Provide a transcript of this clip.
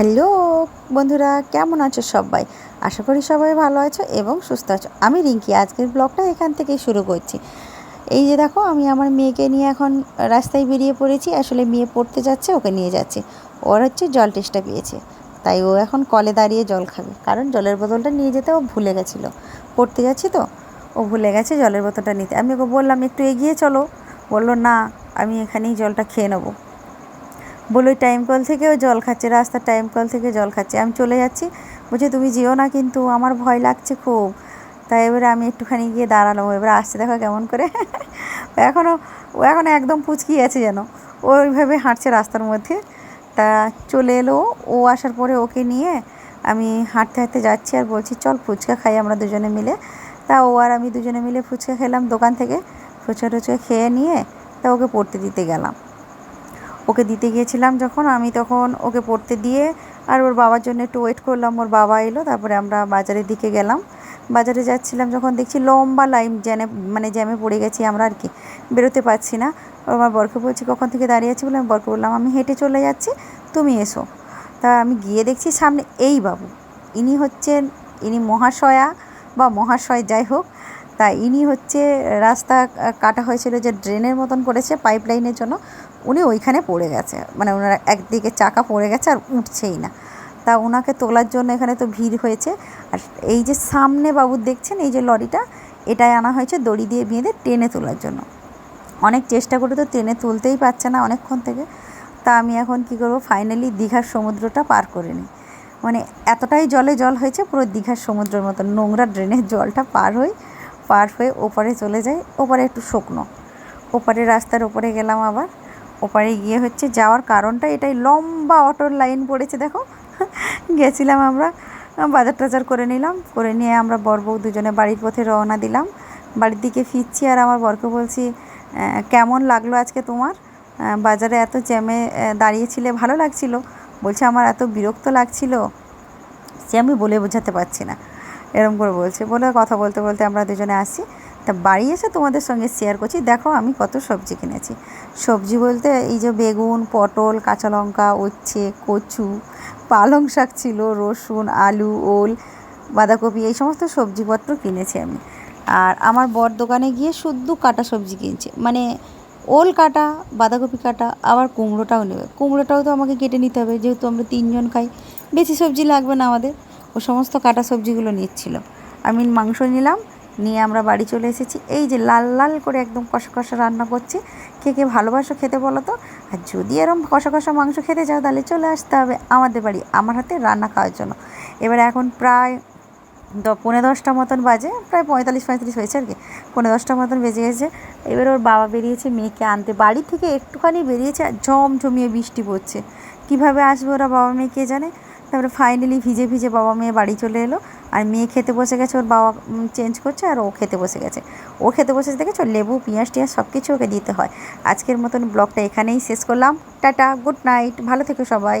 Hello বন্ধুরা, কেমন আছো সবাই? আশা করি সবাই ভালো আছো এবং সুস্থ আছো। আমি রিঙ্কি, আজকের ব্লগটা এখান থেকেই শুরু করছি। এই যে দেখো, আমি আমার মেয়েকে নিয়ে এখন রাস্তায় বেরিয়ে পড়েছি। আসলে মেয়ে পড়তে যাচ্ছে, ওকে নিয়ে যাচ্ছে। ওর হচ্ছে জল টেস্টটা পেয়েছে। তাই ও এখন কলে দাঁড়িয়ে জল খাবে। কারণ জলের বোতলটা নিয়ে যেতে ও ভুলে গেছিল। পড়তে যাচ্ছি তো? ও ভুলে গেছে জলের বোতলটা নিতে। আমি ওকে বললাম, একটু এগিয়ে চলো। বলল, না, আমি এখানেই জলটা খেয়ে নেব। বলে টাইম কল থেকেও জল খাচ্ছে, রাস্তার টাইম কল থেকে জল খাচ্ছে। আমি চলে যাচ্ছি। বলছে, তুমি যেও না কিন্তু, আমার ভয় লাগছে খুব। তাই এবারে আমি একটুখানি গিয়ে দাঁড়ালাম। এবার আসছে, দেখো কেমন করে। এখনও ও এখন একদম পুচকি আছে যেন। ও ওইভাবে হাঁটছে রাস্তার মধ্যে। তা চলে এলো। ও আসার পরে ওকে নিয়ে আমি হাঁটতে হাঁটতে যাচ্ছি আর বলছি, চল ফুচকা খাই আমরা দুজনে মিলে। তা ও আর আমি দুজনে মিলে ফুচকা খেলাম দোকান থেকে। ফুচকা টুচকা খেয়ে নিয়ে তা ওকে পড়তে দিতে গেলাম। ওকে দিতে গিয়েছিলাম যখন, আমি তখন ওকে পড়তে দিয়ে আর ওর বাবার জন্য একটু ওয়েট করলাম, ওর বাবা এলো, তারপরে আমরা বাজারের দিকে গেলাম। বাজারে যাচ্ছিলাম যখন দেখছি লম্বা লাইন জ্যানে মানে জ্যামে পড়ে গেছি আমরা আর কি, বেরোতে পারছি না। আমার বরকে বলছি, কখন থেকে দাঁড়িয়ে আছি? বলে আমি বরকে বললাম, আমি হেঁটে চলে যাচ্ছি, তুমি এসো। তা আমি গিয়ে দেখছি সামনে এই বাবু। ইনি হচ্ছেন, ইনি মহাশয়া বা মহাশয় যাই হোক তা ইনি হচ্ছে রাস্তা কাটা হয়েছিল যে ড্রেনের মতন করেছে পাইপ লাইনের জন্য। উনি ওইখানে পড়ে গেছে। মানে ওনার একদিকে চাকা পড়ে গেছে আর উঠছেই না। তা ওনাকে তোলার জন্য এখানে তো ভিড় হয়েছে। আর এই যে সামনে বাবু দেখছেন, এই যে লরিটা, এটাই আনা হয়েছে দড়ি দিয়ে বেঁধে টেনে তোলার জন্য। অনেক চেষ্টা করে তো টেনে তুলতেই পারছে না অনেকক্ষণ থেকে। তা আমি এখন কি করব? ফাইনালি দীঘার সমুদ্রটা পার করে নিই। মানে এতটাই জলে জল হয়েছে, পুরো দীঘার সমুদ্রের মতো নোংরা ড্রেনের জলটা পার হই। পার হয়ে ওপারে চলে যাই, ওপারে একটু শুকনো। ওপারে রাস্তার ওপরে গেলাম আবার। ওপারে গিয়ে হচ্ছে যাওয়ার কারণটা এটাই, লম্বা অটোর লাইন পড়েছে দেখো। গেছিলাম আমরা, বাজার টাজার করে নিলাম, করে নিয়ে আমরা বর বউ দুজনে বাড়ির পথে রওনা দিলাম। বাড়ির দিকে ফিরছি আর আমার বরকে বলছি কেমন লাগল আজকে তোমার? বাজারে এত জ্যামে দাঁড়িয়েছিলে, ভালো লাগছিল? বলছে, আমার এত বিরক্ত লাগছিল সে আমি বলে বোঝাতে পারছি না। এরম করে বলছে। বলে কথা বলতে বলতে আমরা দুজনে আসি তা বাড়ি এসে তোমাদের সঙ্গে শেয়ার করছি। দেখো আমি কত সবজি কিনেছি। সবজি বলতে এই যে বেগুন, পটল, কাঁচা লঙ্কা, উচ্ছে, কচু, পালং শাক ছিল, রসুন, আলু, ওল, বাঁধাকপি এই সমস্ত সবজিপত্র কিনেছি আমি। আর আমার বর দোকানে গিয়ে শুদ্ধ কাটা সবজি কিনছে। মানে ওল কাটা, বাঁধাকপি কাটা, আবার কুমড়োটাও নেবে। কুমড়োটাও তো আমাকে কেটে নিতে হবে। যেহেতু আমরা তিনজন খাই, বেশি সবজি লাগবে না আমাদের। ও সমস্ত কাটা সবজিগুলো নিচ্ছিল। আমি মাংস নিলাম, নিয়ে আমরা বাড়ি চলে এসেছি। এই যে লাল লাল করে একদম কষা কষা রান্না করছি। কে কে ভালোবাসো খেতে বলো তো? আর যদি এরম কষা কষা মাংস খেতে চাও, তাহলে চলে আসতে হবে আমাদের বাড়ি, আমার হাতে রান্না খাওয়ার জন্য। এবার এখন প্রায় দ পনেরো দশটা মতন বাজে, প্রায় পঁয়তাল্লিশ পঁয়তাল্লিশ হয়েছে আর কি। পনেরো দশটা মতন বেজে গেছে। এবার ওর বাবা বেরিয়েছে মেয়েকে আনতে। বাড়ি থেকে একটুখানি বেরিয়েছে আর ঝমঝমিয়ে বৃষ্টি পড়ছে। কীভাবে আসবে ওরা বাবা মেয়ে কে জানে? তারপরে ফাইনালি ভিজে ভিজে বাবা মেয়ে বাড়ি চলে এলো। আর মেয়ে খেতে বসে গেছে, ওর বাবা চেঞ্জ করছে আর ও খেতে বসে গেছে। ও খেতে বসে দেখেছ? লেবু, পেঁয়াজ টিয়াজ সব কিছু ওকে দিতে হয়। আজকের মতন ব্লগটা এখানেই শেষ করলাম। টাটা গুড নাইট ভালো থেকো সবাই।